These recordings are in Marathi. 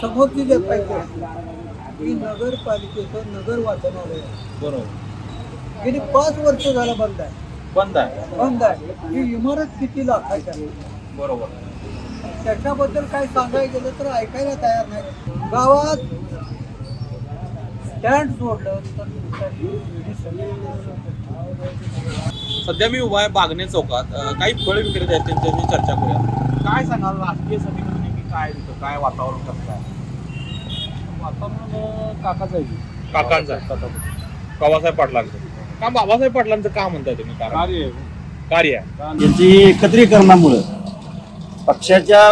समोरची जे पाहिजे की नगरपालिकेचं नगर वाचनालय. आहे. बरोबर. गेली पाच वर्ष झालं बंद आहे. बंद आहे. बंद आहे. ही इमारत किती लाखाची आहे? बरोबर. त्याच्याबद्दल काय सांगायला गेलं तर ऐकायला तयार नाही. गावात स्टँड सोडलं तर सगळी सध्या मी उभा आहे बागणे चौकात. अं, काही फळ विक्रेते आहेत त्यांच्याशी चर्चा करूया. काय सांगाल? राजकीय समीकरण काय तिथं? काय वातावरण कसं काय? वातावरण काकाच आहे. काकांचं आहे. बाबासाहेब पाटलांचं. का बाबासाहेब पाटलांचं का म्हणताय तुम्ही? कारण कार्य कार्य आहे. यांची एकत्रीकरणामुळं पक्षाच्या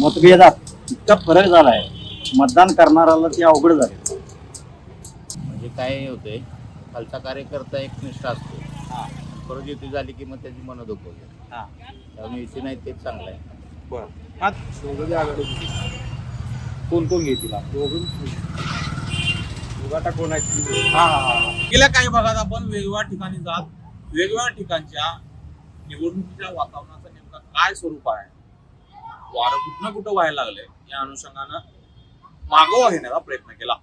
मतभेदात इतका फरक झाला आहे मतदान करणाऱ्याला ते अवघड झाले. म्हणजे काय होतंय खालचा कार्यकर्ता एक निष्ठ असतो परत युती झाली की मग त्याची मन दुखवते हा. त्यामुळे युती नाही तेच चांगलं आहे. बरं. दोघं आघाडी कोण कोण घेतील हा? दोघं. कोण आहे हा, हा, हा. गेल्या काही भागात आपण वेगवेगळ्या ठिकाणी जात वेगवेगळ्या ठिकाणच्या निवडणुकीच्या वातावरणाचं नेमकं काय स्वरूप आहे? वारं कुठं कुठं व्हायला लागलंय? या अनुषंगानं मागोवा घेण्याचा प्रयत्न केला.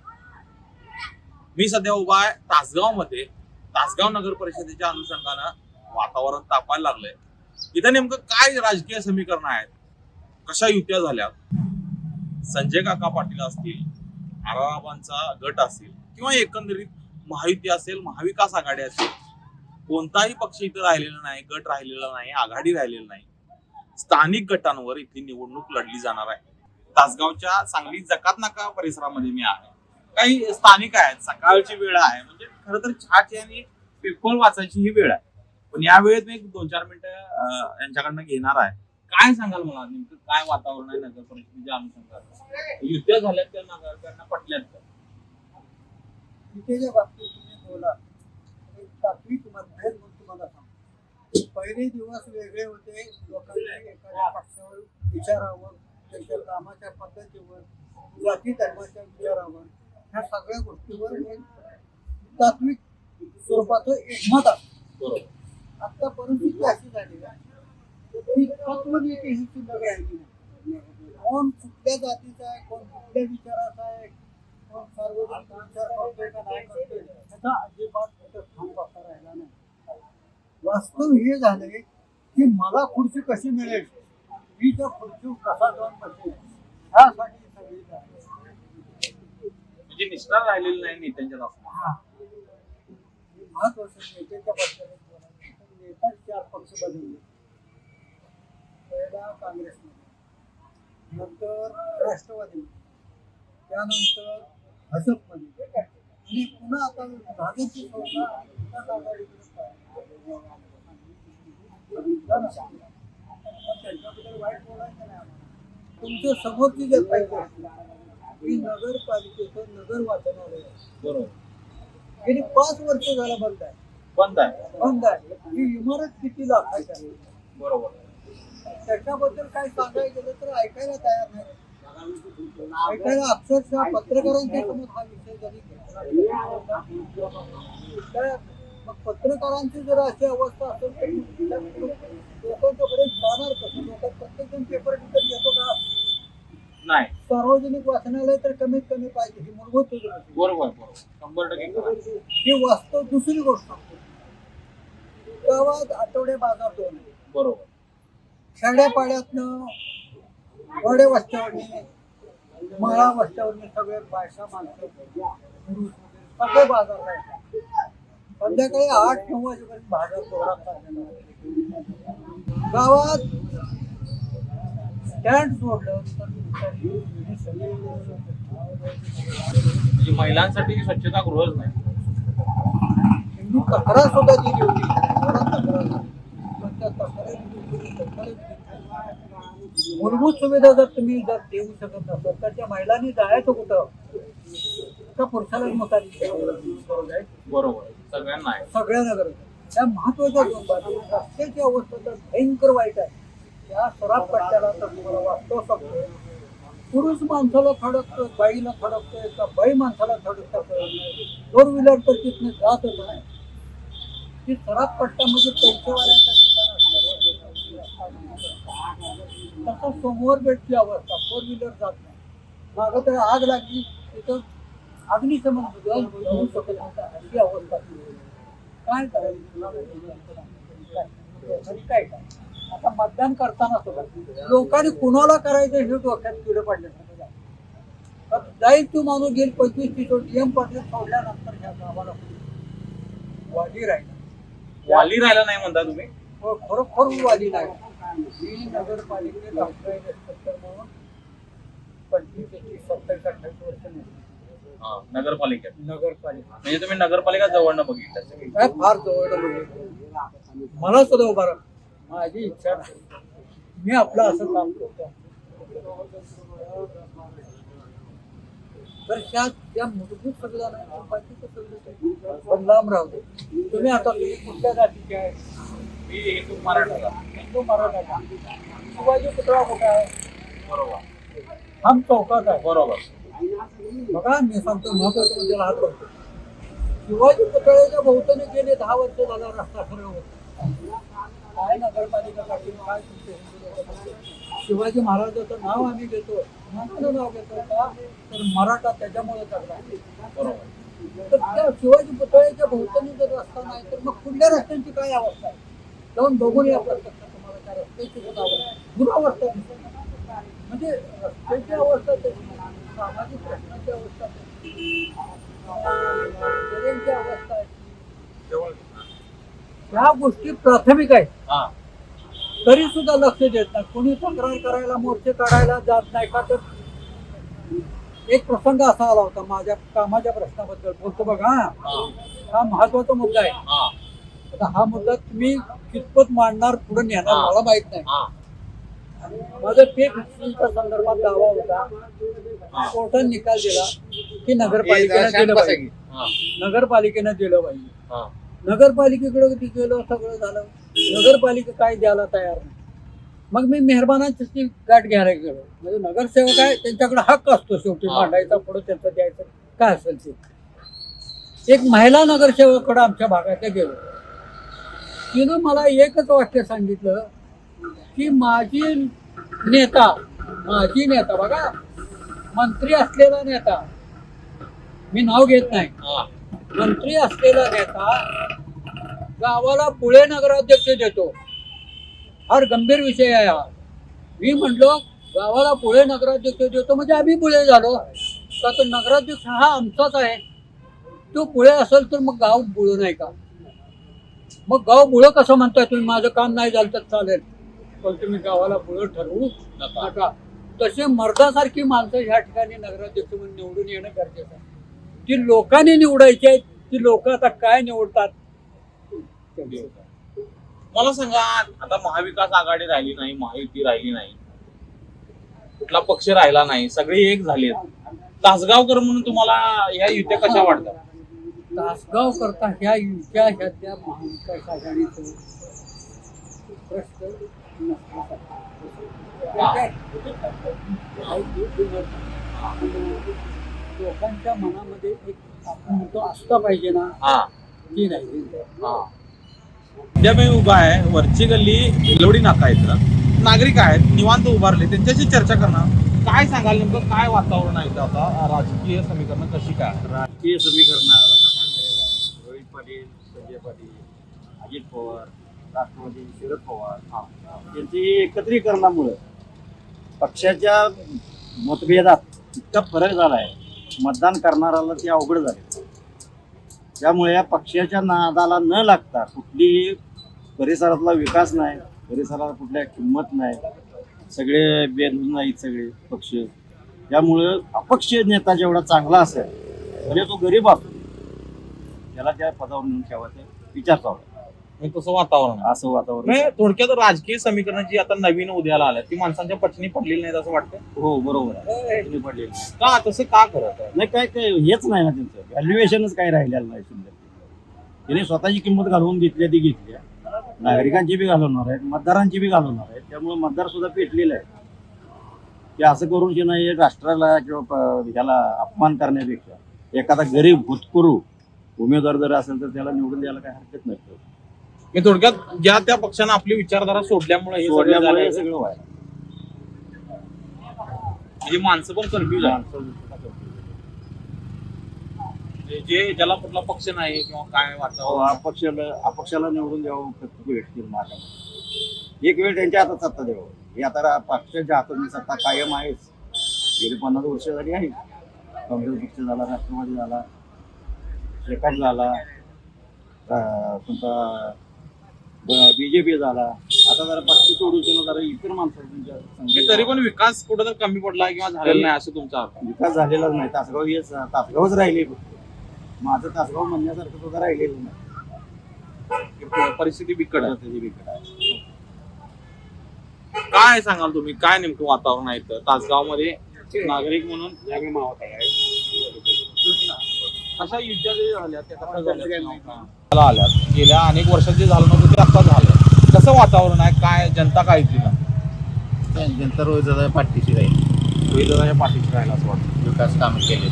मी सध्या उभा आहे तासगावमध्ये तासगाव नगर परिषदेच्या अनुषंगानं वातावरण तापायला लागलंय. इथं नेमकं काय राजकीय समीकरण आहेत? कशा युत्या झाल्या? संजय काका पाटील असतील आराराबांचा गट असेल किंवा एकंदरीत महायुती असेल महाविकास आघाडी असेल कोणताही पक्ष इथं राहिलेला नाही गट राहिलेला नाही आघाडी राहिलेली नाही स्थानिक गटांवर इथली निवडणूक लढली जाणार आहे. तासगावच्या सांगली जकात नाका परिसरामध्ये मी आहे. काही स्थानिक आहेत सकाळची वेळ आहे म्हणजे खर तर चहाची आणि पेपर वाचायची ही वेळ आहे. पण या वेळेत मी दोन चार मिनिटं यांच्याकडनं घेणार आहे. काय सांगाल मला नेमकं? काय वातावरण आहे नगर परिषदेच्या अनुषंगानं युद्ध झाल्यात त्या नगरकरांना पटल्यात का? युतीच्या बाबतीत तुम्ही बोला. एक तात्विक मतभेद म्हणून तुम्हाला सांगतो. पहिले दिवस वेगळे होते. लोकांनी एखाद्या पक्षावर विचारावर त्यांच्या कामाच्या पद्धतीवर जाती धर्माच्या विचारावर ह्या सगळ्या गोष्टीवर एक तात्विक स्वरूपाचं एकमत असतं. बरोबर. आता परिस्थिती अशी झाली आहे. की तत्वनीती ही शिल्लक राहिली नाही. कोण कुठल्या जातीचा आहे कोण कुठल्या विचाराचा आहे कोण सार्वजनिक विचार करतोय का नाही करतोय ह्याचा अजिबात ठाम पत्ता राहिला नाही. वास्तव हे झालंय की मला खुर्ची कशी मिळेल? मी त्या खुर्चीवर कसा जाऊन बसेल ह्यासाठी सगळी झाली. म्हणजे निष्ठा राहिलेली नाही नेत्यांच्यात असं हा. महत्वाचं नेत्याच्या तर नेता चार पक्ष बदलले. पहिला काँग्रेसमध्ये नंतर राष्ट्रवादी त्यानंतर भाजपमध्ये आणि पुन्हा आता भाजपची संस्था विकास आघाडीकडे पाहिजे. पण त्यांच्याबद्दल वाईट बोलायचं नाही आम्हाला. तुमच्या समोरची जे पाहिजे की नगरपालिकेचं नगर वाचनालय. बरोबर गेली पाच वर्ष झालं बंद आहे बंद आहे बंद आहे ही इमारत किती लाखाची आहे बरोबर त्याच्याबद्दल काय सांगायला गेलं तर ऐकायला तयार नाही. ऐकायला अक्षरशः पत्रकारांच्या समोर हा विषय जरी मग पत्रकारांची जर अशी अवस्था असेल तर लोकांच्याकडे जाणार कसं? प्रत्येक जण पेपर विकत घेतो का? नाही. सार्वजनिक वाचनालय तर कमीत कमी पाहिजे ही मूलभूत. बरोबर शंभर टक्के. ही वास्तव दुसरी गोष्ट. गावात आठवडे बाजार दोन. बरोबर. खेड्यापाड्यातनं वडे वस्त्यावरनी मळा वस्त्यावरनी सगळे बायका माणसं सगळे बाजार संध्याकाळी आठ नऊ वाजेपर्यंत बाजार जोरात. गावात स्टँड सोडलं तर म्हणजे महिलांसाठी स्वच्छता गृहच नाही. हिंदू तक्रार सुद्धा दिली. होती मूलभूत सुविधा जर तुम्ही जर देऊ शकत नसाल तर त्या महिलांनी जायचं कुठं? का पुरुषालाच मताची बरोबर. सगळ्यांना आहे. सगळ्या नगर त्या महत्त्वाच्या दोन रस्त्याची अवस्था तर भयंकर वाईट आहे. त्या सराफ पट्ट्याला तर तुम्हाला वास्तव सांगतो पुरुष माणसाला थडकतोय बाईला थडकतोय का बाई माणसाला थडकता फोर व्हीलर तर तिथनं जातच नाही. ती सराफ पट्टा म्हणजे पैसेवाल्याचं ठिकाण तसं समोर बेटची अवस्था फोर व्हीलर जात नाही. मागं तर आग लागली तिथं अग्निशमन जाऊ शकत नव्हता अशी अवस्था काय करायचं? काय? काय आता मतदान करताना सुद्धा लोकांनी कुणाला करायचं हे डोक्यात किड पडले जाईल तू माणूस गेल पंचवीस तीस डीएम पाटील सोडल्यानंतर ह्या गावाला वाली राहिला. वाली राहिला नाही म्हणता तुम्ही? व खरोखर वाली नाही. मी नगरपालिकेत अप्लाय इन्स्पेक्टर म्हणून पंचवीस एकवीस सत्तावीस अठ्ठावीस वर्ष नेमले. हा, नगरपालिकेत. नगरपालिका. म्हणजे तुम्ही नगरपालिका जवळनं बघितलं. काय फार जवळ म्हणजे मला सुद्धा उभा राहा. माझी इच्छा नाही. मी आपलं असं काम करतो. तर ह्या त्या मूलभूत तर बाकीचं काही पण लांब राहू दे. तुम्ही आता तुम्ही कुठल्या जातीचे आहे? मी हिंदू मराठा हिंदू मराठा का? शिवाजी पुतळा कुठं आहे. बरोबर हम चौकात आहे. बरोबर. बघा मी सांगतो महत्वाचं म्हणजे हात बघतो. शिवाजी पुतळ्याच्या भोवताने गेले दहा वर्ष झाला रस्ता खरं होत. काय नगरपालिका काय करते? शिवाजी महाराजाचं नाव आम्ही घेतो म्हणून नाव घेतो का? तर मराठा त्याच्यामुळे बरोबर. तर त्या शिवाजी पुतळ्याच्या भोवतानी जर रस्ता नाही तर मग पुढल्या रस्त्यांची काय अवस्था आहे? जाऊन बघून या प्रत्यक्ष अवस्था दिसेल. म्हणजे रस्त्याची अवस्था तशी सामाजिक प्रश्नाची अवस्था. तशी, ह्या गोष्टी प्राथमिक आहेत. हा. तरी सुद्धा लक्ष देत नाही. कोणी तक्रार करायला मोर्चे काढायला जात नाही का तर? एक प्रसंग असा आला होता माझ्या कामाच्या प्रश्नाबद्दल. बोलतो बघा हा. महत्त्वाचा मुद्दा आहे. हा. आता हा मुद्दा तुम्ही कितपत मांडणार पुढे नेणार. मला माहीत नाही. हा. माझं पीक नुकसानीच्या संदर्भात दावा होता. कोर्टाने निकाल दिला की नगरपालिकेनं दिलं पाहिजे. हा. नगरपालिकेनं दिलं पाहिजे. नगरपालिकेकडे गेलो सगळं झालं. नगरपालिका काय द्यायला तयार नाही. मग मी मेहरबानाची गाठ घ्यायला गेलो. म्हणजे नगरसेवक आहे त्यांच्याकडे हक्क असतो शेवटी. मांडायचा पुढे त्यांचं द्यायचं काय असेल ते. एक महिला नगरसेवकाकडे आमच्या भागात गेलो. तिनं मला एकच वाक्य सांगितलं की माझी नेता माझी नेता बघा मंत्री असलेला नेता मी नाव घेत नाही. हा. मंत्री असलेला नेता गावाला पुणे नगराध्यक्ष देतो. फार गंभीर विषय आहे हा. मी म्हटलो गावाला पुणे नगराध्यक्ष देतो म्हणजे आम्ही पुढे झालो. का तर नगराध्यक्ष हा आमचाच आहे. तो पुढे असेल तर मग गाव बुळ नाही का? मग गाव बुळ कसं म्हणताय तुम्ही? माझं काम नाही झालं तर चालेल. पण तुम्ही गावाला बुळ ठरवू नका. नका. तसे मर्दासारखी माणसं ह्या ठिकाणी नगराध्यक्ष म्हणून निवडून येणं गरजेचं आहे. ती लोकांनी निवडायची आहेत ती लोक आता काय निवडतात? मला सांगा आता महाविकास आघाडी राहिली नाही महायुती राहिली नाही कुठला पक्ष राहिला नाही सगळे एक झाले तासगावकर म्हणून तुम्हाला या युत्या कशा वाटतात? तासगाव करता ह्या युत्या ह्या त्या महाविकास आघाडीचं प्रश्न लोकांच्या मनामध्ये एक आपण म्हणतो असता पाहिजे ना हा. ती नाही हा. उद्या मी उभा आहे वरची गल्ली भिलवडी नाका इथं. नागरिक आहेत निवांत उभारले त्यांच्याशी चर्चा करणार. काय सांगाल नेमकं? काय वातावरण आहे आता? राजकीय समीकरण कशी काय? राजकीय समीकरणाला प्रशांत झालेलं आहे रोहित पाटील संजय पाटील अजित पवार राष्ट्रवादी शरद पवार यांची एकत्रीकरणामुळं पक्षाच्या मतभेदात इतका फरक झाला आहे मतदान करणाऱ्याला ते अवघड झाले. त्यामुळे या पक्षाच्या नादाला न लागता कुठलीही परिसरातला विकास नाही परिसराला कुठल्या किंमत नाही. सगळे बेंदून नाहीत सगळे पक्ष. त्यामुळं अपक्ष नेता जेवढा चांगला असेल म्हणजे तो गरीब असतो त्याला त्या पदावर नेऊन ठेवायचा विचार चालू आहे. म्हणजे तसं वातावरण? आहे. असं वातावरण. म्हणजे थोडक्यात राजकीय समीकरण जी आता नवीन उद्याला आल्या. ती माणसांच्या पचनी पडलेली नाहीत असं वाटतं हो बरोबर आहे. तुम्ही पडलेलं आहे. का? तसं का करत आहे? नाही काय काय हेच नाही ना त्यांचं. व्हॅल्युएशनच काही राहिलेलं नाही सुंदर. त्यांनी स्वतःची किंमत घालवून घेतल्या ती घेतल्या नागरिकांची बी घालवणार आहेत मतदारांची बी घालवणार आहेत. त्यामुळे मतदार सुद्धा पेटलेले आहे ते असं करून की नाही राष्ट्राला किंवा प- ह्याला अपमान करण्यापेक्षा एखादा गरीब भूतपूर्व उमेदवार जर असेल तर त्याला निवडून द्यायला काही हरकत नाही. मी थोडक्यात ज्या त्या पक्षानं आपली विचारधारा सोडल्यामुळे हे सगळं सोडल्यामुळे झालंय. हे सगळं व्हायला म्हणजे माणसं पण कन्फ्युज आहे माणसं सुद्धा confuse आहे. म्हणजे जे ज्याला कुठला पक्ष नाही किंवा काय अहो, अपक्षाला अपक्षाला निवडून द्यावं प्रत्येक व्यक्ती माझ्यामध्ये एक वेळ त्यांच्या हातात सत्ता द्यावं. हे आता रा- पक्षाच्या हातात सत्ता कायम आहेच. गेली पन्नास वर्ष झाली आहे. काँग्रेस पक्ष झाला राष्ट्रवादी झाला. शेकाप झाला. तुमचा बीजेपी झाला. आता जरा पक्ष सोडून जरा इतर माणसं तरी पण विकास कुठं तर कमी पडला किंवा झालेला नाही असं तुमचा अर्थ? विकास झालेलाच नाही. तासगाव हेच तासगावच राहिले. फक्त माझं तासगाव म्हणण्यासारखं सुद्धा राहिलेलं नाही. परिस्थिती बिकट आहे. त्याची बिकट आहे. काय सांगाल तुम्ही? काय नेमकं वातावरण आहे इथं? तासगावमध्ये नागरिक म्हणून कशा युद्धा झाल्या त्या कशा झाल्या आल्यात. गेल्या अनेक वर्षात जे झालं नव्हतं ते आता झालं कसं वातावरण आहे? काय जनता काय दिला जनता रोहिदाच्या पाठीशी राहील. रोहिदाच्या पाठीशी राहिला असं वाटतं. विकास काम केले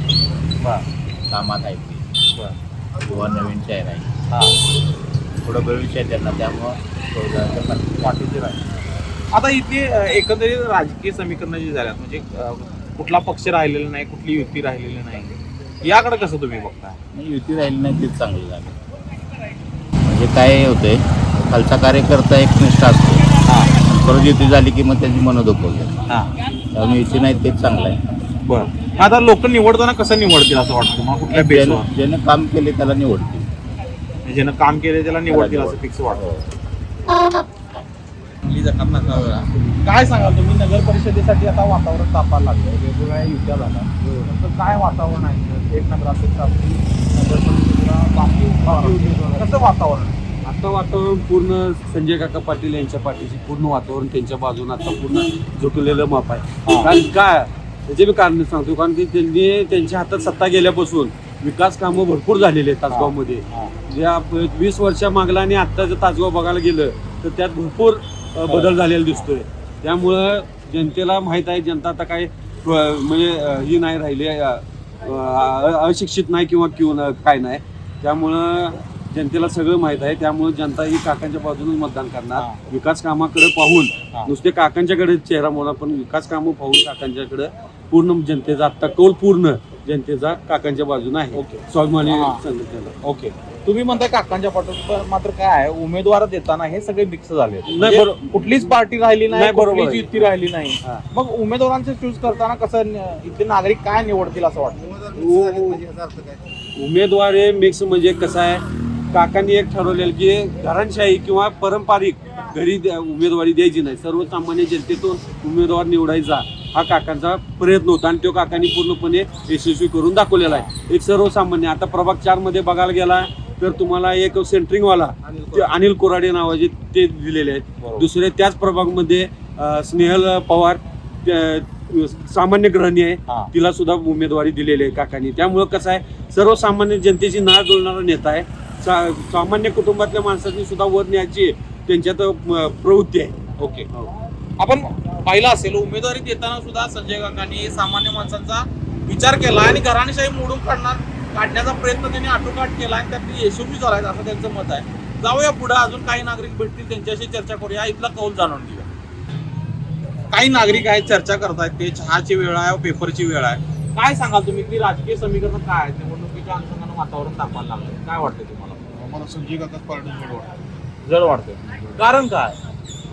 बरं. कामात आहे ते. बरं. किंवा नवीन शहर आहे. हा. पुढं भविष्य आहे त्यांना त्यामुळं रोहिदाच्या पाठीशी पाठीशी राहिला. आता इथे एकंदरीत राजकीय समीकरणं जी झाल्यात म्हणजे कुठला पक्ष राहिलेला नाही कुठली युती राहिलेली नाही याकडे कसं तुम्ही बघताय? नाही, युती राहिली नाही तेच चांगलं झालं म्हणजे काय होतंय खालचा कार्यकर्ता एक निष्ठा असतो परत युती झाली की मग त्याची मनं दुखवते हा. त्यामुळे युती नाही तेच चांगलं आहे. बरं. आता लोक निवडताना कसं निवडतील असं वाटतं तुम्हाला? कुठल्या बेसवर? ज्यानं ज्यानं काम केले त्याला निवडतील. ज्यानं काम केले त्याला निवडतील असं फिक्स वाटतं. काय सांगाल तुम्ही? नगर परिषदेसाठी आता वातावरण तापायला लागलं वेगवेगळ्या युद्धा झाल्या तर काय वातावरण आहे? एक नगराध्यक्ष असतील नगर परिषदेला बाकी बाकी उमेदवार. कसं वातावरण? आता वातावरण पूर्ण संजय काका पाटील यांच्या पाठीशी पूर्ण वातावरण त्यांच्या बाजून आता पूर्ण झुकलेलं माप आहे. कारण काय? त्याचे मी कारण सांगतो कारण की त्यांनी त्यांच्या हातात सत्ता गेल्यापासून विकास कामं भरपूर झालेली आहेत तासगावमध्ये. ज्या वीस वर्षा मागला आणि आत्ताचं तासगाव बघायला गेलं तर त्यात भरपूर बदल झालेला दिसतोय त्यामुळं जनतेला माहीत आहे जनता आता काय म्हणजे ही नाही राहिली अशिक्षित नाही किंवा किंवा काय नाही त्यामुळं जनतेला सगळं माहीत आहे त्यामुळे जनता ही काकांच्या बाजूनच मतदान करणार. विकास कामाकडे. पाहून नुसते काकांच्याकडे चेहरा मोना पण विकास कामं पाहून काकांच्याकडे पूर्ण जनतेचा आत्ता कौल पूर्ण जनतेचा काकांच्या बाजूने आहे ओके. स्वाभिमानी हा. संघटनेला ओके तुम्ही म्हणताय काकांच्या पाठून पण मात्र काय आहे उमेदवार देताना हे सगळे मिक्स झाले नाही, म्हणजे बरो- कुठलीच पार्टी राहिली नाही नाही, बरोबर कुठलीच आहे. युती राहिली नाही हा. मग उमेदवारांचे चूज करताना कसं न- इथले नागरिक काय निवडतील असं वाटतं उमेदवार हे मिक्स म्हणजे कसं आहे काकांनी एक ठरवलेलं की घरांशाही किंवा पारंपरिक घरी उमेदवारी द्यायची नाही. सर्वसामान्य जनतेतून उमेदवार निवडायचा हा काकांचा प्रयत्न होता आणि तो काकांनी पूर्णपणे यशस्वी करून दाखवलेला आहे. एक सर्वसामान्य आता प्रभाग चारमध्ये बघायला गेला तर तुम्हाला एक सेंटरिंगवाला अनिल कोराडे नावाचे ते दिलेले आहेत. दुसरे त्याच प्रभागमध्ये स्नेहल पवार सामान्य गृहिणी आहे. तिला सुद्धा उमेदवारी दिलेली आहे काकांनी. त्यामुळं कसं आहे सर्वसामान्य जनतेची नाळ जुळणारा नेता आहे. सा- सामान्य कुटुंबातल्या माणसांनी सुद्धा वर न्यायची त्यांच्यात प्रवृत्ती आहे. ओके. आपण पाहिलं असेल उमेदवारी देताना सुद्धा संजय काकांनी सामान्य माणसांचा विचार केला आणि घराणेशाही मोडून काढणार काढण्याचा प्रयत्न त्यांनी आटोकाट केला आणि त्यात यशस्वी झालाय असं त्यांचं मत आहे. जाऊया पुढे अजून काही नागरिक भेटतील त्यांच्याशी चर्चा करूया. इथला कौल जाणून घेऊया. काही नागरिक आहेत चर्चा करतायत ते चहाची वेळ आहे पेपरची वेळ आहे. काय सांगाल तुम्ही? की राजकीय समीकरण काय आहे? निवडणुकीच्या अनुषंगानं वातावरण तापायला लागलं काय वाटतं तुम्हाला? मला संजय पार्टी जड वाटतं. जड वाटतं कारण काय?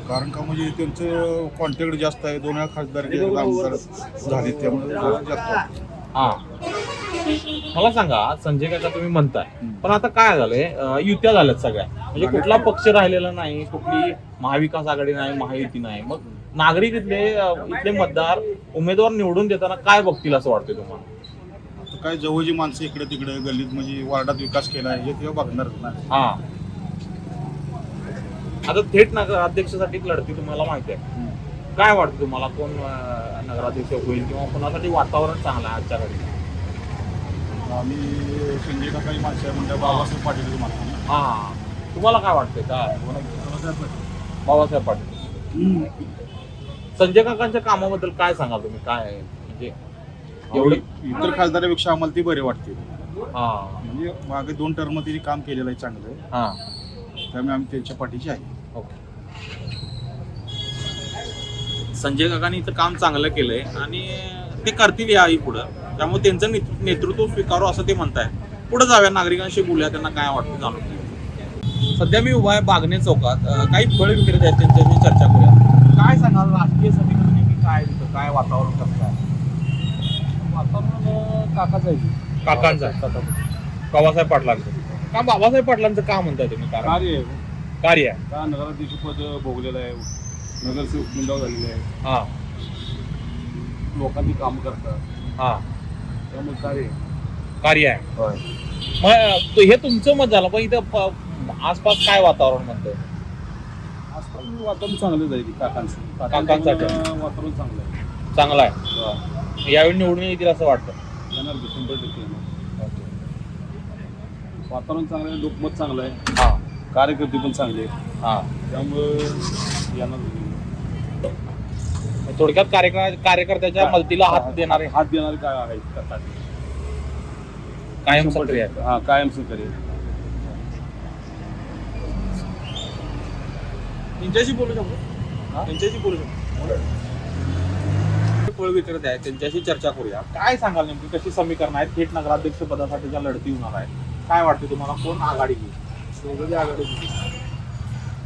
कारण का म्हणजे त्यांचं कॉन्टॅक्ट जास्त आहे दोन वेळा खासदार आमदार झाले त्यामुळे जरा जास्त वाटतं. हा. मला सांगा संजय काका तुम्ही म्हणताय पण आता काय झालंय? अं, युत्या झाल्यात सगळ्या. म्हणजे कुठला पक्ष राहिलेला नाही कुठली महाविकास आघाडी नाही महायुती नाही. मग नागरिक इथले अं, इथले मतदार उमेदवार निवडून देताना काय बघतील असं वाटतंय तुम्हाला? काय जवळची माणसं इकडे तिकडे गल्लीत म्हणजे वार्डात विकास केला आहे हे तेव्हा बघणारच ना. हा. आता थेट नगराध्यक्षसाठी लढती तुम्हाला माहिती आहे. काय वाटतं तुम्हाला? कोण अं, नगराध्यक्ष होईल किंवा कोणासाठी वातावरण चांगलं आहे आजच्या घडी आम्ही संजय काकाची माणसं आहे म्हणजे बाबासाहेब पाटील माणसं हा. तुम्हाला काय वाटतंय? काय? बाबासाहेब पाटील. संजय काकांच्या कामाबद्दल काय सांगाल तुम्ही? काय आहे? एवढे इतर खासदारापेक्षा आम्हाला ती बरे वाटते. हा. म्हणजे मागे दोन टर्म त्यांनी काम केलेलं आहे चांगलं हा. त्यामुळे आम्ही त्यांच्या पाठीची आहे. ओके. संजय काकांनी इथं काम चांगलं केलंय आणि ते करतील याही पुढं. त्यामुळे त्यांचं नेतृ- नेतृत्व स्वीकारू असं ते म्हणताय. पुढे जाऊया नागरिकांशी बोलूया त्यांना काय वाटतं जाणून घेऊया. सध्या मी उभा आहे बागणे चौकात. अं, काही फळ विक्रेते आहेत त्यांच्याशी चर्चा करूया. काय सांगाल राजकीय समीकरण नेमकी काय काय वातावरण कसं आहे? वातावरण काकाच आहे. काकांचं बाबासाहेब पाटलांचं. का बाबासाहेब पाटलांचं का म्हणताय तुम्ही? कार्य आहे. कार्य आहे. का नगराध्यक्ष पद भोगलेलं आहे. नगरसेवक निंदाव झालेले आहे. हा. लोकांची काम करतात. हा. त्यामुळे कार्य आहे. कार्य आहे. मग तो- हे तुमचं मत झालं पण इथं आसपास काय वातावरण म्हणतंय? आजकाल वातावरण चांगलं जाईल काकांचं. काकांसाठी. काकांचं वातावरण चांगलं आहे. चांगला आहे. यावेळी निवडून येतील असं वाटतं. येणार की शंभर टक्के येणार. वातावरण चांगलं आहे लोकमत चांगलं आहे. हा. कार्यकर्ते पण चांगले आहेत. हा. त्यामुळं येणार थोडक्यात कार्यकर कार्यकर्त्याच्या मदतीला हात देणारे हात देणारे काय आहेत करतात कायम सक्रिय टक्के. हा कायम सहकार्य त्यांच्याशी बोलू शकतो. त्यांच्याशी बोलू शकतो. फळ विक्रेते आहेत त्यांच्याशी चर्चा करूया. काय सांगाल नेमकी? कशी समीकरण आहेत? थेट नगराध्यक्ष पदासाठीच्या लढती होणार आहेत काय वाटते तुम्हाला? कोण आघाडी घेईल? दोघंही आघाडी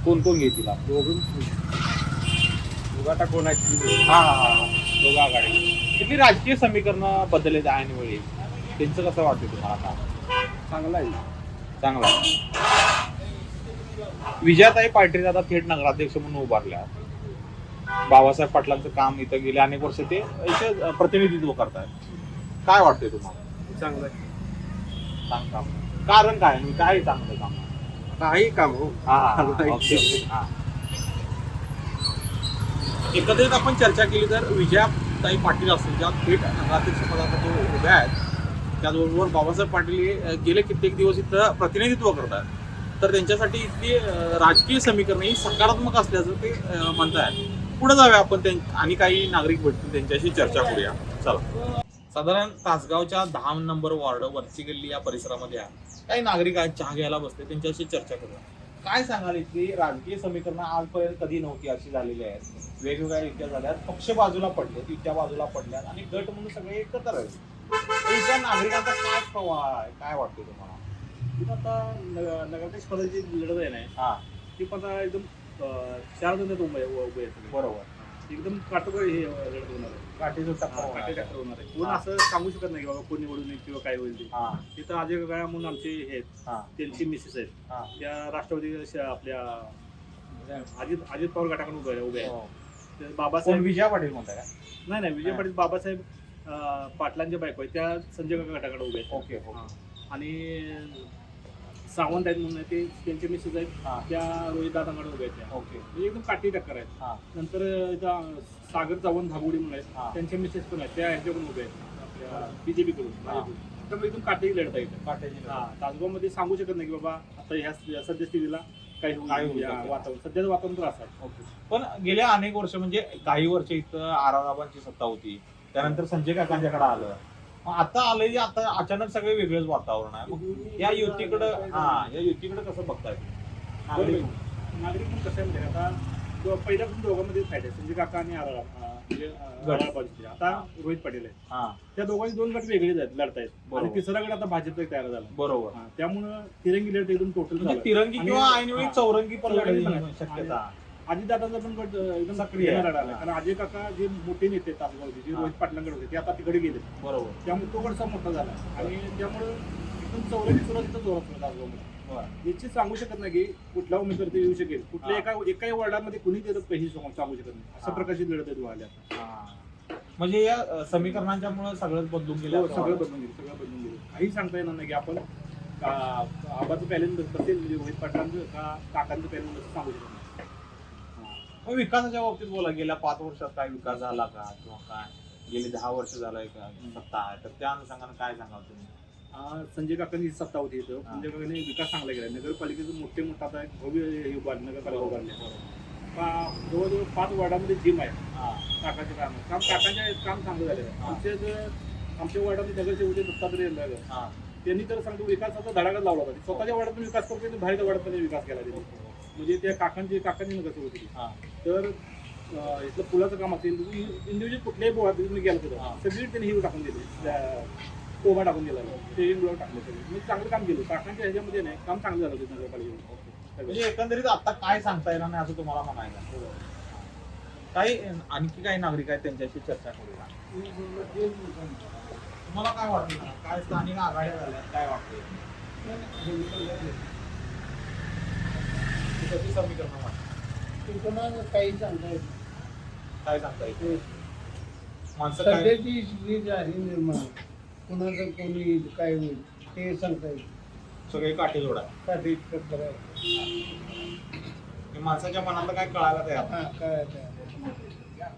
कोण कोण घेतील. उगाटा कोण आहे हा हा. दोघं आघाडी किती राजकीय समीकरण बदलले ऐनवेळी त्यांचं कसं वाटतं तुम्हाला का चांगला आहे. चांगला आहे. विजयाताई पाटील आता थेट नगराध्यक्ष म्हणून उभारल्या बाबासाहेब पाटलांचं काम इथं गेले अनेक वर्ष ते इथे प्रतिनिधित्व करतायत काय वाटतंय तुम्हाला? चांगलं आहे. चांगलं काम. कारण काय म्हणजे काय चांगलं काम? काही काम हो. हा, हा, हा. Okay, okay. हा. एकत्रित आपण चर्चा केली तर विजयाताई पाटील असतील ज्या थेट नगराध्यक्ष पदासाठी उभ्या आहेत त्याचबरोबर बाबासाहेब पाटील हे अ, गेले कित्येक दिवस इथं प्रतिनिधित्व करतात. तर त्यांच्यासाठी इथली अ, राजकीय समीकरण ही सकारात्मक असल्याचं ते अ, म्हणताय पुढे जाऊया आपण आणि काही नागरिक भेटतील त्यांच्याशी चर्चा करूया. चला. साधारण तासगावच्या दहा नंबर वॉर्ड वरची गल्ली या परिसरामध्ये आहे. काही नागरिक आहेत चहा घ्यायला बसले त्यांच्याशी चर्चा करूया. काय सांगाल इथली राजकीय समीकरणं आजपर्यंत कधी नव्हती अशी झालेली आहेत? वेगवेगळ्या युत्या झाल्यात पक्ष बाजूला पडले युत्या बाजूला पडल्यात आणि गट म्हणून सगळे एकत्र इथल्या नागरिकांचा काय प्रवाह आहे? काय वाटते तुम्हाला? तिथं आता नग- नगराध्यक्ष पदाची लढत आहे हा. ती पण एकदम चार जण उभे उभे आहेत. बरोबर. एकदम काटोकर हे लढत होणार आहे. हा, काटे होणार. आहे. कोण. असं सांगू शकत नाही की बाबा कोण निवडून येईल किंवा काय होईल ते. तिथं अजय गळा म्हणून आमचे हे आहेत. त्यांची मिसेस आहेत. त्या राष्ट्रवादी आपल्या अजित अजित पवार गटाकडून उभे उभे आहेत. हो. बाबासाहेब विजया पाटील म्हणताय का? नाही नाही विजय. पाटील बाबासाहेब पाटलांच्या बायको आहेत. त्या संजय गटाकडे उभे आहेत. ओके आणि सावंत आहेत म्हणून ते त्यांचे मिसेस आहेत. त्या रोहित दादाकडे उभे आहेत त्या. ओके. म्हणजे एकदम काठी टक्कर आहेत. हा. नंतर इथं सागर चव्हाण धागोडी म्हणून आहेत. हा. त्यांचे मिसेस पण आहेत. त्या ह्याच्याकडून उभे आहेत. आपल्या बीजेपी कडून त्यामुळे एकदम काठी लढता येतं काठ्याची हा. तासगावमध्ये सांगू शकत नाही की बाबा आता ह्या सद्यस्थितीला काही होऊ काय होऊ या शकतं. वातावरण सध्याचं वातावरण तर असं आहे. ओके. पण गेल्या अनेक वर्ष म्हणजे काही वर्ष इथं आराराबांची सत्ता होती. त्यानंतर संजय काकांच्याकडे आलं. आता आलंय जे आता अचानक सगळे वेगळंच वातावरण आहे मग या युतीकडं हा या युतीकडे कसं बघताय. नागरिक पण कसं आहे आता पहिल्यापासून दोघांमध्ये फायदा आहे संजय काका आणि अं, म्हणजे. आता रोहित पाटील आहे हा त्या दोघांचे दोन गट वेगळेच आहेत लढतायत. आणि तिसरा गट आता भाजपचा तयार झाला बरोबर त्यामुळं तिरंगी लढत एकदम टोटल म्हणजे तिरंगी किंवा ऐनवेळी. चौरंगी पण आहे. शक्यता अजितदादांचा पण गट एकदम सक्रिय आहे. कारण अजय काका जे मोठे नेते आहेत तासगावचे जे हा. रोहित पाटलांकडे होते ते आता तिकडे गेले बरोबर त्यामुळे तो गटचा मोठा झाला आणि त्यामुळे एकदम चौरंगी सुरुवात इथं जोरात सुरू तासगावमध्ये बरं. निश्चित सांगू शकत नाही की कुठला उमेदवार ते येऊ शकेल कुठल्या हा. एका एकाही वॉर्डामध्ये कुणी ते काही सांगू शकत नाही अशा हा. प्रकारची लढत आहे व्हायला हा. म्हणजे या अ, समीकरणांच्यामुळे सगळंच बदलून गेलं हो, असं सगळं वाटतं. बदलून गेलं सगळं बदलून गेलं काही सांगता येणार नाही की आपण का- आबाचं पॅलेन असेल म्हणजे रोहित पाटलांचं का काकांचं पॅलेन असं सांगू शकत मग विकासाच्या बाबतीत बोला गेल्या पाच वर्षात काय विकास झाला का? किंवा काय? गेली दहा वर्ष झालंय का? सत्ता आहे. तर त्या अनुषंगाने काय सांगाल तुम्ही? संजय काकांची सत्ता होती इथं. संजय काकांनी विकास चांगला केला नगरपालिकेचं मोठे मोठा आता भव्य हे उभारलं नगरपालिका उभारली जवळजवळ पाच वॉर्डामध्ये जिम आहे. हा. काकाचे काम. काम काकांच्या काम चांगलं हा. आमचे जे- आमच्या वॉर्डामध्ये नगरसेवक होते दत्तात्रय यांना हा. त्यांनी तर सांगतो विकासाचा धडाकाच लावला होता. स्वतःच्या पण विकास करतो बाहेरच्या वाड्यात पण विकास केला त्यांनी. म्हणजे त्या काकांची काकांची नगरसेवक होती हा. तर अं, इथलं पुलाचं काम असेल इंडिव्हिज्युअल कुठल्याही बोळा तुम्ही गेला तिथं सगळी त्यांनी हे टाकून दिले अं, कोबा टाकून दिला ते ब्लॉक टाकले सगळे. मी चांगलं काम केलं. काकांच्या ह्याच्यामध्ये नाही काम चांगलं झालं होतं नगरपालिकेमध्ये. म्हणजे एकंदरीत आता काय सांगता येणार नाही असं तुम्हाला म्हणायचं काही आणखी काही नागरिक आहेत त्यांच्याशी चर्चा करूया. तुम्हाला काय वाटतं? काय स्थानिक आघाड्या झाल्या काय वाटतं कशी समीकरण वाटतं कोणाला काही सांगता येत काय सांगता येईल माणसं काय? सध्याची जी झाली निर्माण कुणाचं कोणी येईल, काय होईल ते सांगता येईल सगळे साठी माणसाच्या मनातलं काय कळायला तयार हा काय आता.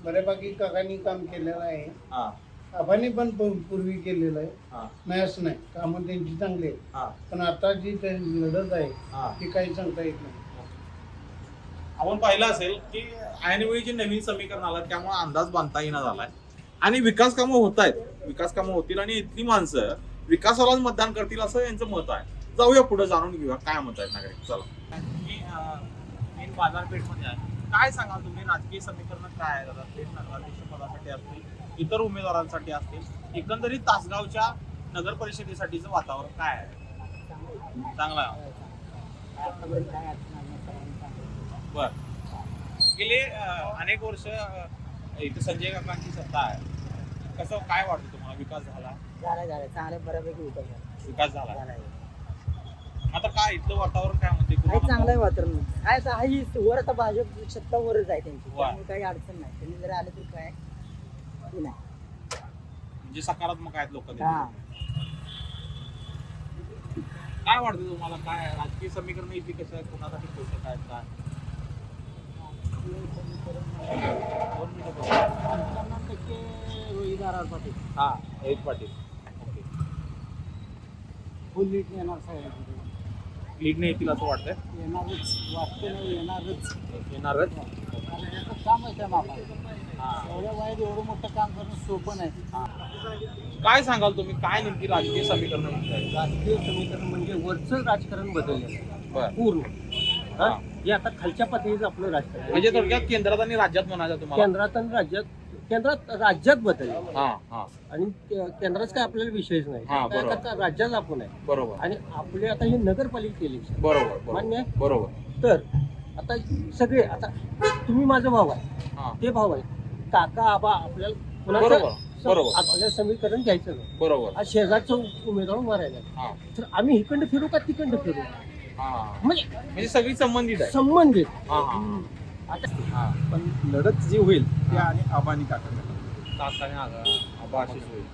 बऱ्यापैकी काकांनी काम केलेलं आहे. हा. आबांनी पण पू- पूर्वी केलेलं आहे. हा. नाही असं नाही. कामं त्यांची चांगली आहेत. हा. पण आता जी लढत आहे हा. ती काही सांगता येत नाही. आपण पाहिलं असेल की ऐनवेळी जे नवीन समीकरण आलं त्यामुळे अंदाज बांधता येणार झालाय. आणि विकास कामं होत आहेत. विकास कामं होतील आणि इथली माणसं विकासालाच मतदान करतील असं यांचं मत आहे. जाऊया पुढे जाणून घेऊया काय मत आहेत नागरिक. चला. मी मेन बाजारपेठमध्ये आहे. काय सांगाल तुम्ही? राजकीय समीकरण काय आहे दादा थेट नगराध्यक्ष पदासाठी असतील इतर उमेदवारांसाठी असतील एकंदरीत तासगावच्या नगर परिषदेसाठीचं वातावरण काय आहे? चांगलं आहे. बर. गेले अनेक वर्ष इथे संजय काकांची सत्ता आहे. कसं काय वाटतं तुम्हाला? विकास झाला? झालं झालं. चांगलं बऱ्यापैकी विकास झाला. विकास. आता काय इथलं वातावरण काय म्हणते? कुणाला- चांगलं आहे वातावरण? काय वर आता भाजप सत्ता वरच आहे त्यांची. काही अडचण नाही. त्यांनी जर आले तर काय? नाही म्हणजे सकारात्मक आहेत लोक हा. काय वाटतं तुम्हाला? काय राजकीय समीकरण इथे कसं आहे कोणासाठी पोषक आहेत? काय? दोन मिनिटं बोला. पन्नास टक्के रोहित आर पाटील हा Rohit Patil. Okay. Full lead येणार साहेब. लीडने येतील असं वाटतंय? येणारच. वाटतं नाही येणारच. येणारच? कारण याचं काम आहे त्या मापा एवढ्या वयात एवढं मोठं काम करणं सोपं नाही. काय सांगाल तुम्ही? काय नेमकी राजकीय समीकरण म्हणताय? राजकीय समीकरण म्हणजे वरचं राजकारण बदललेलं आहे. बरं. पूर्ण हा. हा? हे आता खालच्या पातळीचं आपलं राजकारण. म्हणजे थोडक्यात केंद्रात आणि राज्यात म्हणायचं तुम्हाला. केंद्रात आणि राज्यात केंद्रात राज्यात बदललं हा हा. आणि के- केंद्राचा काय आपल्याला विषयच नाही. हा, काय बरोबर. करता राज्यात आपण आहे. बरोबर. आणि आपले आता हे नगरपालिका इलेक्शन. बरोबर बरोबर. मान्य आहे? बरोबर. तर आता सगळे आता तुम्ही माझा भाऊ आहे. हा. ते भाऊ आहे. काका आबा आपल्याला बरोबर, कुणाचं बरोबर. आपल्याला समीकरण घ्यायचं नाही. बरोबर. आज शेजारचं उमेदवार मारायला हा. तर आम्ही इकडं फिरू का तिकडं फिरू? हा. म्हणजे म्हणजे सगळी संबंधित आहे. संबंधित. हा हा. आता हा. पण लढत जी होईल ती आणि आबानी काका काकाने आगा आबा अशीच होईल.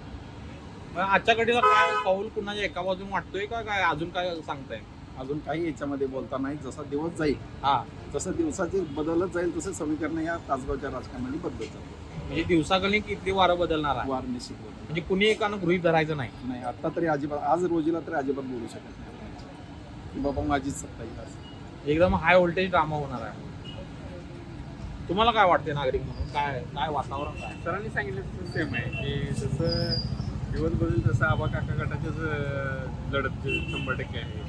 मग आजच्या घडीला काय कौल कुणाच्या एका बाजून वाटतोय का काय? अजून काय सांगताय? अजून काही याच्यामध्ये बोलता नाही. जसा दिवस जाईल हा. जसं दिवसाचे बदलत जाईल तसे समीकरण या तासगावच्या राजकारणाने बदलत जाईल म्हणजे दिवसागणी किती वारं बदलणार आहे. वार निश्चित. म्हणजे कुणी एकानं गृहित धरायचं नाही. नाही आता तरी अजिबात आज रोजीला तरी अजिबात बोलू शकत नाही. की बाबा माझीच सत्ता येईल असं. एकदम हाय व्होल्टेज ड्रामा होणार आहे. तुम्हाला काय वाटते नागरिक म्हणून? काय काय वातावरण काय? सरांनी सांगितलं तसं सेम आहे की जसं दिवस बदल तसं आबा काका गटाचंच लढत जे शंभर टक्के आहे.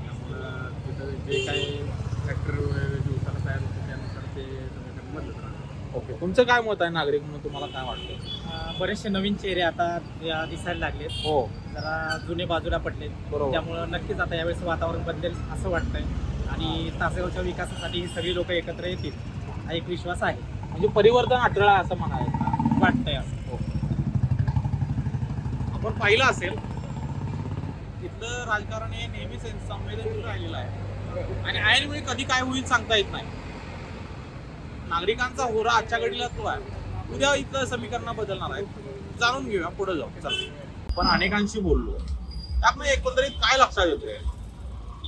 त्यामुळं तिथं जे काही फॅक्टर दिवसाला तयार होते त्यानुसार ते समीकरण बदलत राहणार ओके. तुमचं काय मत आहे नागरिक म्हणून? तुम्हाला काय वाटतं बरेचसे नवीन चेहरे आता या दिसायला लागलेत. हो. जरा जुने बाजूला पडलेत. बरोबर. त्यामुळं नक्कीच आता यावेळेस वातावरण बदलेल असं वाटतंय. आणि तासगावच्या विकासासाठी ही सगळी लोक एकत्र येतील हा एक विश्वास आहे. म्हणजे परिवर्तन आहे असं म्हणायचं. वाटतंय असं. आपण पाहिलं असेल इथलं राजकारण हे नेहमीच संवेदनशील राहिलेलं आहे. आणि ऐनवेळी कधी काय होईल सांगता येत नाही. नागरिकांचा होरा आजच्या घडीला तो आहे. उद्या इथलं समीकरण बदलणार आहे जाणून घेऊया पुढे जाऊ. चला. पण अनेकांशी बोललो. त्यामुळे एकंदरीत काय लक्षात येतोय?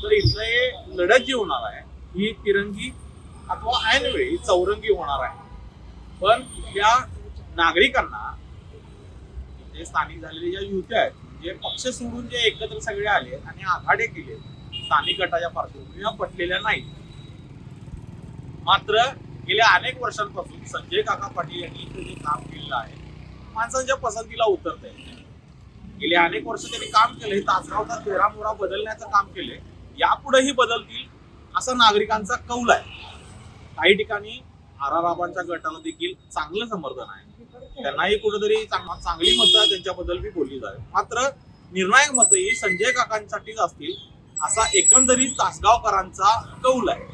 तर इथलं हे लढत जी होणार आहे ही तिरंगी अथवा ऐनवेळी चौरंगी होणार आहे. पण त्या नागरिकांना जे स्थानिक झालेले ज्या युत्या आहेत म्हणजे पक्ष सोडून जे एकत्र सगळे आले आणि आघाडे केले स्थानिक गटाच्या पार्श्वभूमीवर पटलेल्या नाहीत. मात्र गेल्या अनेक वर्षांपासून संजय काका पाटील यांनी इथे जे काम केलेलं आहे माणसांच्या पसंतीला उतरत आहे गेले अनेक वर्ष त्यांनी काम केले तासगावचा तेरा मोरा बदलण्याचं काम केलंय. यापुढेही बदलतील असा नागरिकांचा कौल आहे. काही ठिकाणी आराराबांच्या गटाला देखील चांगलं समर्थन आहे. त्यांनाही कुठेतरी चांगली मतं त्यांच्याबद्दल बी बोलली जाईल. मात्र निर्णायक मतं ही संजय काकांसाठीच असतील असा एकंदरीत तासगावकरांचा कौल आहे.